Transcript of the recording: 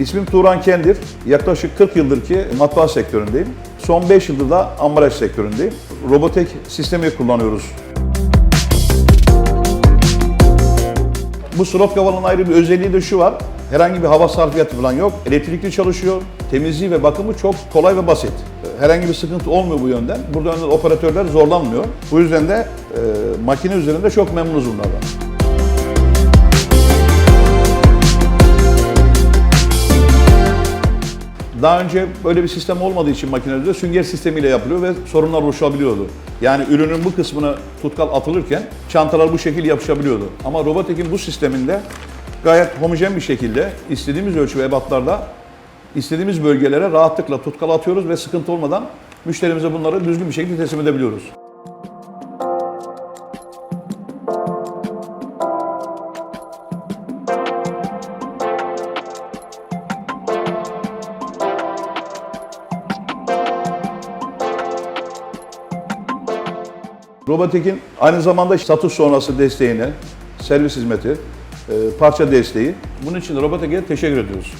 İsmim Turan Kendir. Yaklaşık 40 yıldır ki matbaa sektöründeyim. Son 5 yıldır da ambalaj sektöründeyim. Robotek sistemi kullanıyoruz. Bu slot kavalının ayrı bir özelliği de şu var. Herhangi bir hava sarfiyatı falan yok. Elektrikli çalışıyor. Temizliği ve bakımı çok kolay ve basit. Herhangi bir sıkıntı olmuyor bu yönden. Burada operatörler zorlanmıyor. Bu yüzden de e, makine üzerinde çok memnunuz bunlardan. Daha önce böyle bir sistem olmadığı için makinede sünger sistemiyle yapılıyor ve sorunlar oluşabiliyordu. Yani ürünün bu kısmına tutkal atılırken çantalar bu şekil yapışabiliyordu. Ama Robotek'in bu sisteminde gayet homojen bir şekilde istediğimiz ölçü ve ebatlarda istediğimiz bölgelere rahatlıkla tutkal atıyoruz ve sıkıntı olmadan müşterimize bunları düzgün bir şekilde teslim edebiliyoruz. Robotek'in aynı zamanda satış sonrası desteğine, servis hizmeti, e, parça desteği. Bunun için Robotek'e teşekkür ediyoruz.